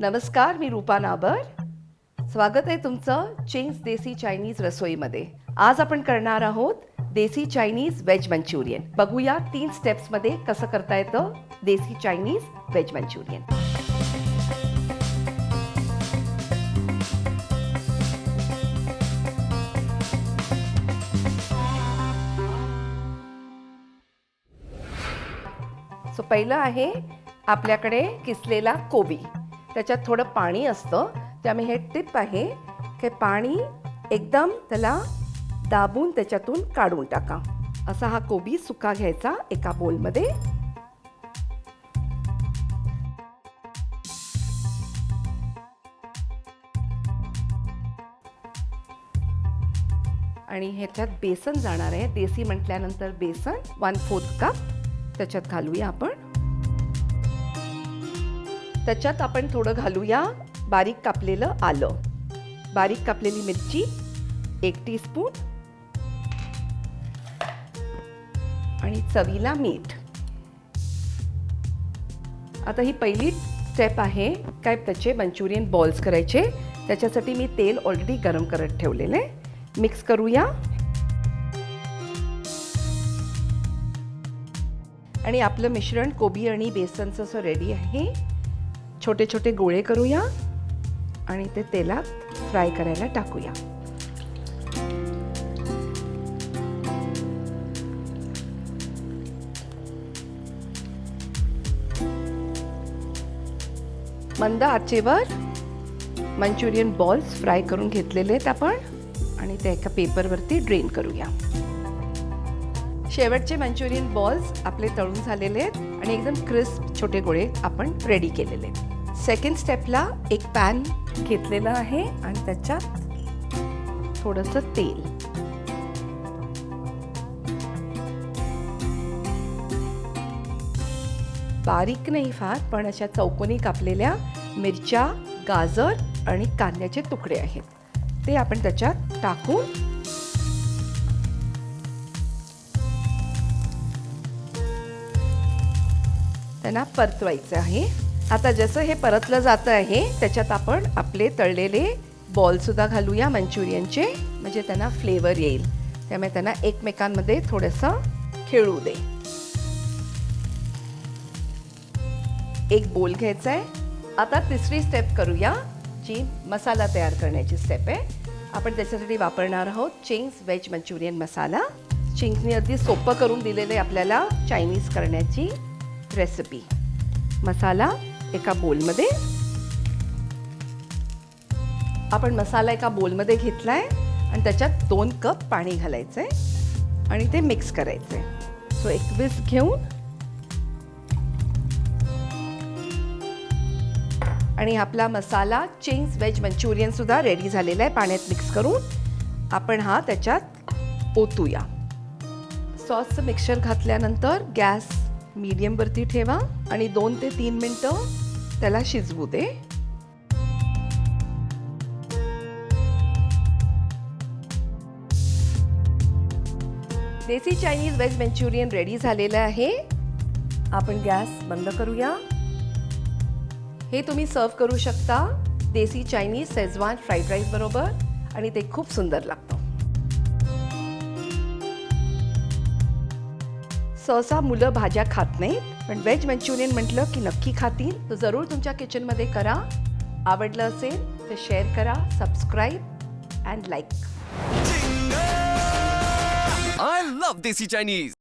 नमस्कार मी रूपा नाबर. स्वागत आहे तुमचं चिंग्स देसी चायनीज रसोईमध्ये. आज आपण करणार आहोत देसी चायनीज व्हेज मंचुरियन. बघूया तीन स्टेप्समध्ये कसं करता येतं desi Chinese veg Manchurian. So पहिलं आहे आपल्याकडे किसलेला कोबी. त्याच्यात थोडं पाणी असतं. त्यामुळे हे टिप आहे. की पाणी एकदम त्याला दाबून त्याच्यातून काढून टाका. असा हा कोबी सुका घ्यायचा एका बोलमध्ये आणि ह्याच्यात बेसन जाणार आहे. देसी म्हटल्यानंतर बेसन वन फोर्थ कप त्याच्यात घालूया आपण. त्याच्यात आपण थोडं घालूया बारीक कापलेलं आलं. बारीक कापलेली मिरची एक टीस्पून आणि चवीला मीठ. आता ही पहिली स्टेप आहे काय त्याचे मंचुरियन बॉल्स करायचे. त्याच्यासाठी मी तेल ऑलरेडी गरम करत ठेवलेलं आहे. मिक्स करूया. आणि आपलं मिश्रण कोबी आणि बेसनचं असं रेडी आहे. छोटे छोटे गोळे करूया आणि ते तेलात फ्राय करायला टाकूया. मंद आचेवर मंचुरियन बॉल्स फ्राय करून घेतलेले आहेत आपण आणि ते एका पेपरवरती ड्रेन करूया. शेवटचे मंचुरियन बॉल्स आपले तळून झालेले आहेत आणि एकदम क्रिस्प छोटे गोळे आपण रेडी केलेले आहेत. सेकंड स्टेपला एक पॅन घेतलेला आहे आणि त्याच्यात थोडंसं तेल. बारीक नाही फार पण अशा चौकोनी कापलेल्या मिरच्या गाजर आणि कांद्याचे तुकडे आहेत. ते आपण त्याच्यात टाकून त्यांना परतवायचं आहे. आता जसं हे परतलं जातं आहे त्याच्यात आपण आपले तळलेले बॉलसुद्धा घालूया मंचुरियनचे. म्हणजे त्यांना फ्लेवर येईल. त्यामुळे त्यांना एकमेकांमध्ये थोडंसं खेळू दे. एक बोल घ्यायचा आहे आता तिसरी स्टेप करूया जी मसाला तयार करण्याची स्टेप आहे. आपण त्याच्यासाठी वापरणार आहोत चिंग्स व्हेज मंचुरियन मसाला चिंग्सने अगदी सोपं करून दिलेलं आहे आपल्याला चायनीज करण्याची रेसिपी मसाला एका बोलमध्ये. आपण मसाला एका बोलमध्ये घेतला आहे आणि त्याच्यात दोन कप पाणी घालायचं आहे आणि ते मिक्स करायचं आहे सो एक विस्क घेऊन आणि आपला मसाला चिंग्स व्हेज मंचुरियन सुद्धा रेडी झालेला आहे पाण्यात मिक्स करून. आपण हा त्याच्यात ओतूया. सॉसचं मिक्सर घातल्यानंतर गॅस मीडियमवरती ठेवा आणि दोन ते तीन मिनटं त्याला शिजवू दे. Desi Chinese veg Manchurian ready झालेलं आहे. आपण गॅस बंद करूया. हे तुम्ही सर्व करू शकता desi Chinese Schezwan fried rice बरोबर आणि ते खूप सुंदर लागतं. सहसा मुलं भाज्या खात नाहीत. पण व्हेज मंचुरियन म्हटलं की नक्की खातील. तर जरूर तुमच्या किचनमध्ये करा. आवडलं असेल तर शेअर करा subscribe and like I love desi Chinese